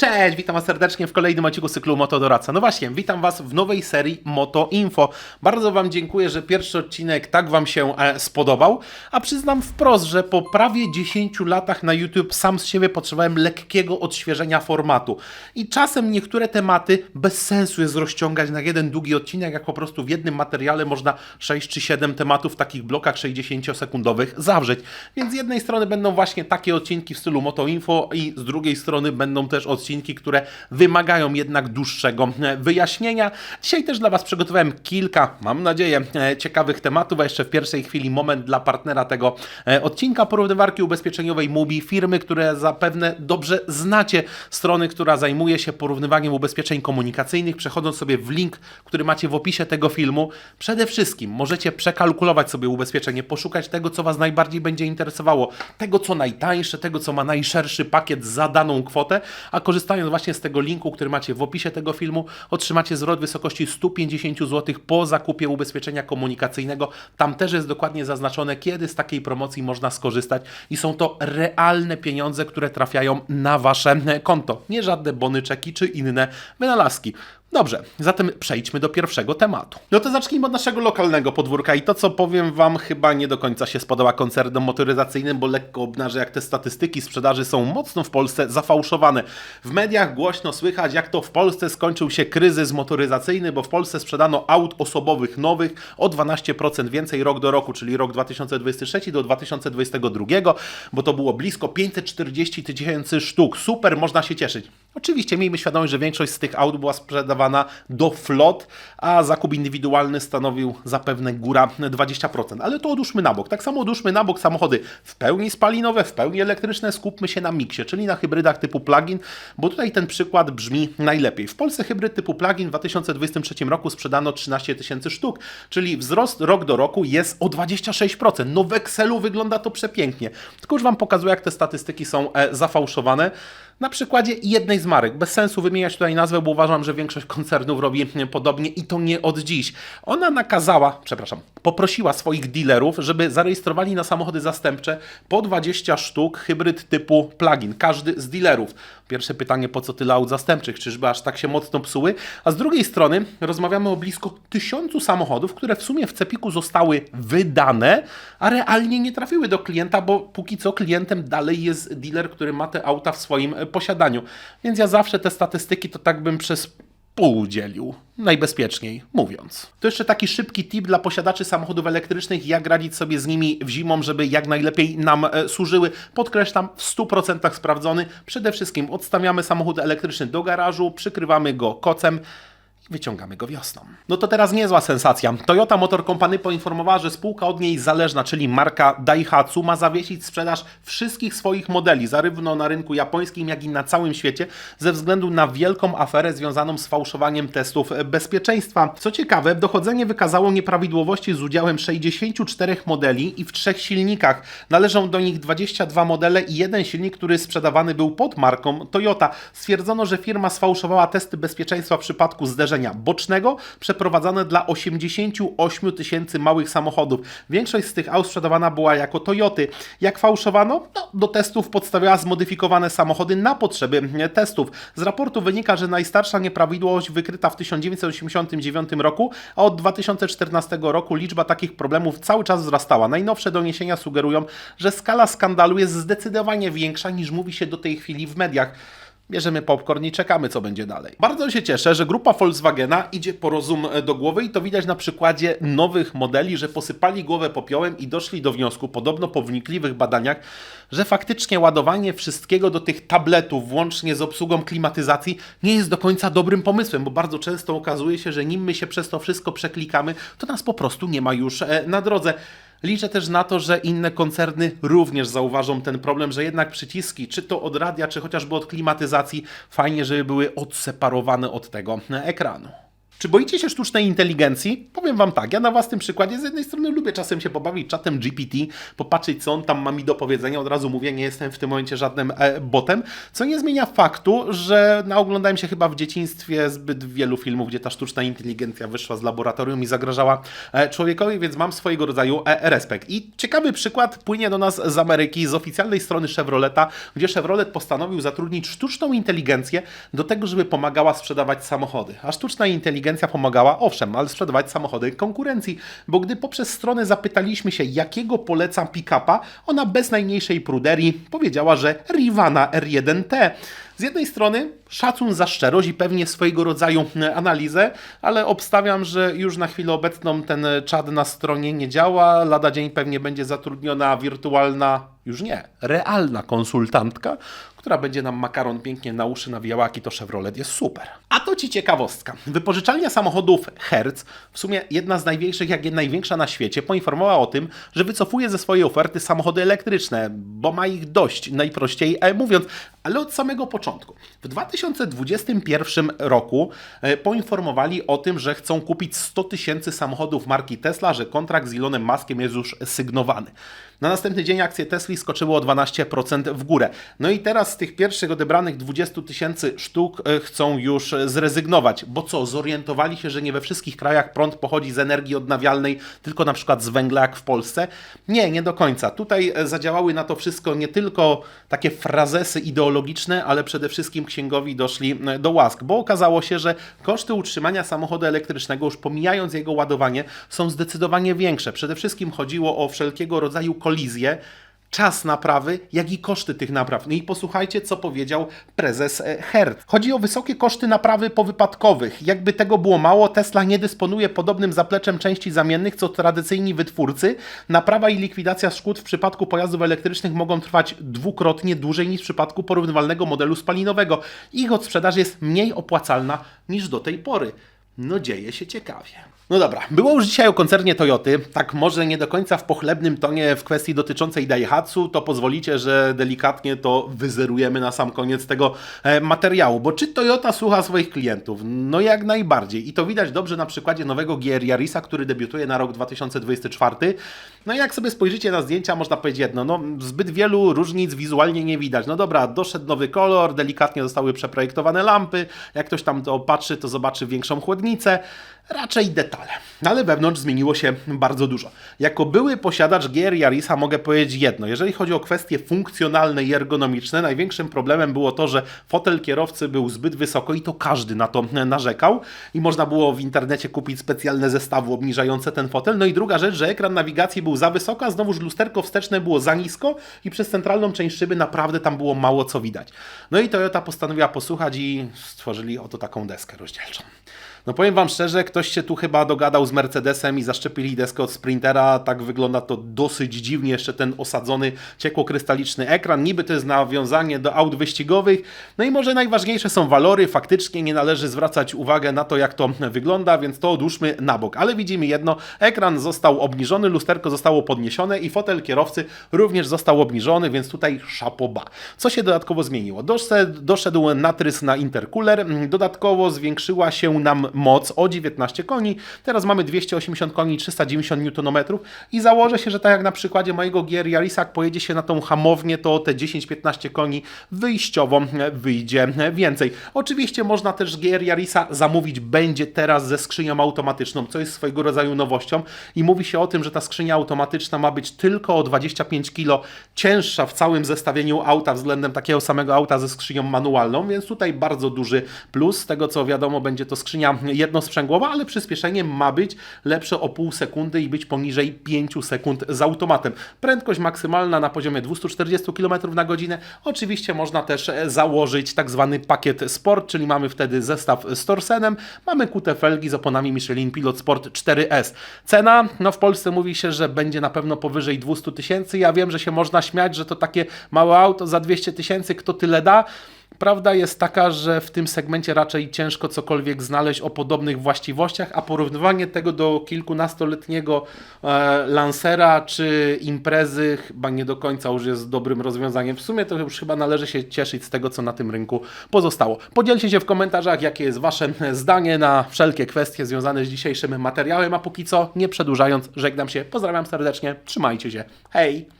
Cześć, witam Was serdecznie w kolejnym odcinku cyklu Moto Doradca. No właśnie, witam Was w nowej serii Moto Info. Bardzo Wam dziękuję, że pierwszy odcinek tak Wam się e, spodobał, a przyznam wprost, że po prawie 10 latach na YouTube sam z siebie potrzebowałem lekkiego odświeżenia formatu. I czasem niektóre tematy bez sensu jest rozciągać na jeden długi odcinek, jak po prostu w jednym materiale można 6 czy 7 tematów w takich blokach 60-sekundowych zawrzeć. Więc z jednej strony będą właśnie takie odcinki w stylu Moto Info i z drugiej strony będą też odcinki, które wymagają jednak dłuższego e, wyjaśnienia. Dzisiaj też dla Was przygotowałem kilka, mam nadzieję, e, ciekawych tematów, a jeszcze w pierwszej chwili moment dla partnera tego e, odcinka porównywarki ubezpieczeniowej Mubi, firmy, które zapewne dobrze znacie, strony, która zajmuje się porównywaniem ubezpieczeń komunikacyjnych. Przechodząc sobie w link, który macie w opisie tego filmu, przede wszystkim możecie przekalkulować sobie ubezpieczenie, poszukać tego, co Was najbardziej będzie interesowało, tego, co najtańsze, tego, co ma najszerszy pakiet za daną kwotę, a korzystając właśnie z tego linku, który macie w opisie tego filmu, otrzymacie zwrot w wysokości 150 zł po zakupie ubezpieczenia komunikacyjnego. Tam też jest dokładnie zaznaczone, kiedy z takiej promocji można skorzystać i są to realne pieniądze, które trafiają na Wasze konto, nie żadne bonyczeki czy inne wynalazki. Dobrze, zatem przejdźmy do pierwszego tematu. No to zacznijmy od naszego lokalnego podwórka i to, co powiem Wam, chyba nie do końca się spodoba koncernom motoryzacyjnym, bo lekko obnażę, jak te statystyki sprzedaży są mocno w Polsce zafałszowane. W mediach głośno słychać, jak to w Polsce skończył się kryzys motoryzacyjny, bo w Polsce sprzedano aut osobowych nowych o 12% więcej rok do roku, czyli rok 2023 do 2022, bo to było blisko 540 tysięcy sztuk. Super, można się cieszyć. Oczywiście miejmy świadomość, że większość z tych aut była sprzedawana do flot, a zakup indywidualny stanowił zapewne góra 20%. Ale to odłóżmy na bok. Tak samo odłóżmy na bok samochody w pełni spalinowe, w pełni elektryczne. Skupmy się na miksie, czyli na hybrydach typu plug-in, bo tutaj ten przykład brzmi najlepiej. W Polsce hybryd typu plug-in w 2023 roku sprzedano 13 tysięcy sztuk, czyli wzrost rok do roku jest o 26%. No w Excelu wygląda to przepięknie. Tylko już Wam pokazuję, jak te statystyki są e, zafałszowane. Na przykładzie jednej z marek. Bez sensu wymieniać tutaj nazwę, bo uważam, że większość koncernów robi podobnie i to nie od dziś. Ona nakazała, przepraszam, poprosiła swoich dealerów, żeby zarejestrowali na samochody zastępcze po 20 sztuk hybryd typu plug-in. Każdy z dealerów. Pierwsze pytanie, po co tyle aut zastępczych? Czyżby aż tak się mocno psuły? A z drugiej strony rozmawiamy o blisko tysiącu samochodów, które w sumie w Cepiku zostały wydane, a realnie nie trafiły do klienta, bo póki co klientem dalej jest dealer, który ma te auta w swoim posiadaniu. Więc ja zawsze te statystyki to tak bym przez pół dzielił, najbezpieczniej mówiąc. To jeszcze taki szybki tip dla posiadaczy samochodów elektrycznych, jak radzić sobie z nimi w zimą, żeby jak najlepiej nam e, służyły. Podkreślam, w 100% sprawdzony. Przede wszystkim odstawiamy samochód elektryczny do garażu, przykrywamy go kocem, wyciągamy go wiosną. No to teraz niezła sensacja. Toyota Motor Company poinformowała, że spółka od niej zależna, czyli marka Daihatsu, ma zawiesić sprzedaż wszystkich swoich modeli, zarówno na rynku japońskim, jak i na całym świecie, ze względu na wielką aferę związaną z fałszowaniem testów bezpieczeństwa. Co ciekawe, dochodzenie wykazało nieprawidłowości z udziałem 64 modeli i w trzech silnikach. Należą do nich 22 modele i jeden silnik, który sprzedawany był pod marką Toyota. Stwierdzono, że firma sfałszowała testy bezpieczeństwa w przypadku bocznego przeprowadzane dla 88 tysięcy małych samochodów. Większość z tych aut sprzedawana była jako Toyoty. Jak fałszowano? No, do testów podstawiała zmodyfikowane samochody na potrzeby testów. Z raportu wynika, że najstarsza nieprawidłowość wykryta w 1989 roku, a od 2014 roku liczba takich problemów cały czas wzrastała. Najnowsze doniesienia sugerują, że skala skandalu jest zdecydowanie większa niż mówi się do tej chwili w mediach bierzemy popcorn i czekamy, co będzie dalej. Bardzo się cieszę, że grupa Volkswagena idzie po rozum do głowy i to widać na przykładzie nowych modeli, że posypali głowę popiołem i doszli do wniosku, podobno po wnikliwych badaniach, że faktycznie ładowanie wszystkiego do tych tabletów, włącznie z obsługą klimatyzacji, nie jest do końca dobrym pomysłem, bo bardzo często okazuje się, że nim my się przez to wszystko przeklikamy, to nas po prostu nie ma już e, na drodze. Liczę też na to, że inne koncerny również zauważą ten problem, że jednak przyciski, czy to od radia, czy chociażby od klimatyzacji, fajnie, żeby były odseparowane od tego ekranu. Czy boicie się sztucznej inteligencji? Powiem Wam tak, ja na własnym przykładzie z jednej strony lubię czasem się pobawić czatem GPT, popatrzeć co on tam ma mi do powiedzenia, od razu mówię, nie jestem w tym momencie żadnym e, botem, co nie zmienia faktu, że naoglądałem się chyba w dzieciństwie zbyt wielu filmów, gdzie ta sztuczna inteligencja wyszła z laboratorium i zagrażała e, człowiekowi, więc mam swojego rodzaju e, respekt. I ciekawy przykład płynie do nas z Ameryki, z oficjalnej strony Chevroleta, gdzie Chevrolet postanowił zatrudnić sztuczną inteligencję do tego, żeby pomagała sprzedawać samochody. A sztuczna inteligencja pomagała, owszem, ale sprzedawać samochody konkurencji, bo gdy poprzez stronę zapytaliśmy się, jakiego polecam pick-upa, ona bez najmniejszej pruderii powiedziała, że Rivana R1T. Z jednej strony szacun za szczerość i pewnie swojego rodzaju e, analizę, ale obstawiam, że już na chwilę obecną ten czat na stronie nie działa. Lada dzień pewnie będzie zatrudniona wirtualna, już nie, realna konsultantka, która będzie nam makaron pięknie na uszy nawijała, jaki to Chevrolet jest super. A to Ci ciekawostka. Wypożyczalnia samochodów Hertz, w sumie jedna z największych, jak nie największa na świecie, poinformowała o tym, że wycofuje ze swojej oferty samochody elektryczne, bo ma ich dość, najprościej e, mówiąc, ale od samego początku. W 2021 roku e, poinformowali o tym, że chcą kupić 100 tysięcy samochodów marki Tesla, że kontrakt z Elonem Muskiem jest już sygnowany. Na następny dzień akcje Tesli skoczyły o 12% w górę. No i teraz z tych pierwszych odebranych 20 tysięcy sztuk e, chcą już zrezygnować, bo co, zorientowali się, że nie we wszystkich krajach prąd pochodzi z energii odnawialnej, tylko na przykład z węgla jak w Polsce? Nie, nie do końca. Tutaj e, zadziałały na to wszystko nie tylko takie frazesy ideologiczne, ale przede wszystkim księgowi doszli e, do łask, bo okazało się, że koszty utrzymania samochodu elektrycznego, już pomijając jego ładowanie, są zdecydowanie większe. Przede wszystkim chodziło o wszelkiego rodzaju kolizje, czas naprawy, jak i koszty tych napraw. No i posłuchajcie, co powiedział prezes e, Hertz. Chodzi o wysokie koszty naprawy powypadkowych. Jakby tego było mało, Tesla nie dysponuje podobnym zapleczem części zamiennych, co tradycyjni wytwórcy. Naprawa i likwidacja szkód w przypadku pojazdów elektrycznych mogą trwać dwukrotnie dłużej niż w przypadku porównywalnego modelu spalinowego. Ich odsprzedaż jest mniej opłacalna niż do tej pory. No dzieje się ciekawie. No dobra, było już dzisiaj o koncernie Toyoty, tak może nie do końca w pochlebnym tonie w kwestii dotyczącej Daihatsu, to pozwolicie, że delikatnie to wyzerujemy na sam koniec tego e, materiału, bo czy Toyota słucha swoich klientów? No jak najbardziej i to widać dobrze na przykładzie nowego GR Yarisa, który debiutuje na rok 2024. No i jak sobie spojrzycie na zdjęcia, można powiedzieć jedno, no zbyt wielu różnic wizualnie nie widać. No dobra, doszedł nowy kolor, delikatnie zostały przeprojektowane lampy, jak ktoś tam to patrzy, to zobaczy większą chłodnicę, raczej detale. Ale wewnątrz zmieniło się bardzo dużo. Jako były posiadacz GR Yarisa mogę powiedzieć jedno. Jeżeli chodzi o kwestie funkcjonalne i ergonomiczne, największym problemem było to, że fotel kierowcy był zbyt wysoko i to każdy na to narzekał i można było w internecie kupić specjalne zestawy obniżające ten fotel. No i druga rzecz, że ekran nawigacji był za wysoko, a znowuż lusterko wsteczne było za nisko i przez centralną część szyby naprawdę tam było mało co widać. No i Toyota postanowiła posłuchać i stworzyli oto taką deskę rozdzielczą. No powiem Wam szczerze, ktoś się tu chyba dogadał z Mercedesem i zaszczepili deskę od Sprintera. Tak wygląda to dosyć dziwnie. Jeszcze ten osadzony ciekłokrystaliczny ekran. Niby to jest nawiązanie do aut wyścigowych. No i może najważniejsze są walory. Faktycznie nie należy zwracać uwagę na to, jak to wygląda, więc to odłóżmy na bok. Ale widzimy jedno, ekran został obniżony, lusterko zostało podniesione i fotel kierowcy również został obniżony, więc tutaj szapoba. Co się dodatkowo zmieniło? Doszedł, doszedł natrys na intercooler. Dodatkowo zwiększyła się nam moc o 19 koni. Teraz mamy 280 koni, 390 Nm i założę się, że tak jak na przykładzie mojego GR Yarisa, jak pojedzie się na tą hamownię, to te 10-15 koni wyjściowo wyjdzie więcej. Oczywiście można też GR Yarisa zamówić będzie teraz ze skrzynią automatyczną, co jest swojego rodzaju nowością i mówi się o tym, że ta skrzynia automatyczna ma być tylko o 25 kg cięższa w całym zestawieniu auta względem takiego samego auta ze skrzynią manualną, więc tutaj bardzo duży plus. Z tego co wiadomo, będzie to skrzynia jednosprzęgłowa, ale przyspieszenie ma być lepsze o pół sekundy i być poniżej 5 sekund z automatem. Prędkość maksymalna na poziomie 240 km na godzinę. Oczywiście można też założyć tak zwany pakiet Sport, czyli mamy wtedy zestaw z Torsenem, mamy kute felgi z oponami Michelin Pilot Sport 4S. Cena, no w Polsce mówi się, że będzie na pewno powyżej 200 tysięcy. Ja wiem, że się można śmiać, że to takie małe auto za 200 tysięcy, kto tyle da. Prawda jest taka, że w tym segmencie raczej ciężko cokolwiek znaleźć o podobnych właściwościach, a porównywanie tego do kilkunastoletniego e, Lancera czy imprezy chyba nie do końca już jest dobrym rozwiązaniem. W sumie to już chyba należy się cieszyć z tego, co na tym rynku pozostało. Podzielcie się w komentarzach, jakie jest Wasze zdanie na wszelkie kwestie związane z dzisiejszym materiałem, a póki co, nie przedłużając, żegnam się, pozdrawiam serdecznie, trzymajcie się, hej!